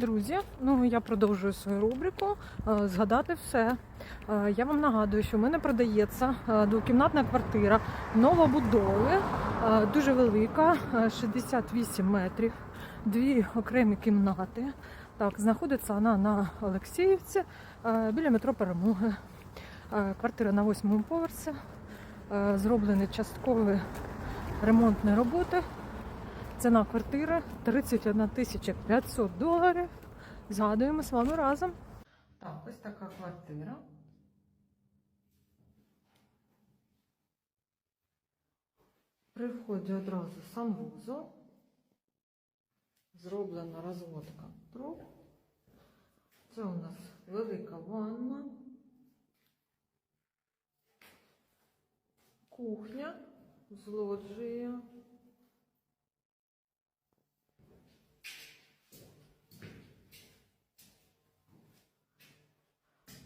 Друзі, ну я продовжую свою рубрику е, Згадати все. Е, Я вам нагадую, що в мене продається е, двокімнатна квартира новобудови, дуже велика, е, 68 метрів, дві окремі кімнати. Так, знаходиться вона на Олексіївці біля метро Перемоги. Квартира на восьмому поверсі. Зроблені часткові ремонтні роботи. Ціна квартири 31 тисяча 500 доларів. Згадуємо з вами разом. Так, ось така квартира. При вході одразу санвузол. Зроблена розводка труб. Це у нас велика ванна. Кухня з лоджією.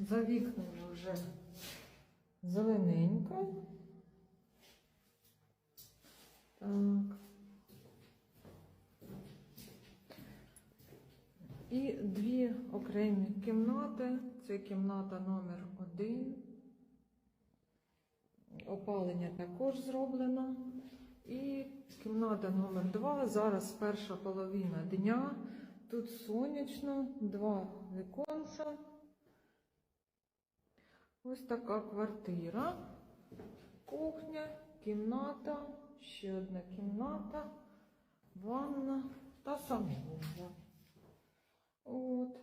За вікнами вже зелененько. Так. І дві окремі кімнати. Це кімната номер один. Опалення також зроблено. І кімната номер два. Зараз перша половина дня. Тут сонячно, два віконця. Ось така квартира, кухня, кімната, ще одна кімната, ванна та санвузол. От.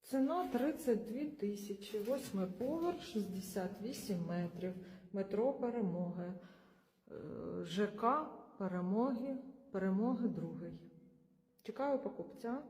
Ціна 32 тисячі, восьмий поверх, 68 метрів, метро Перемоги, Е, ЖК Перемоги, Перемоги другий. Чекаю покупця.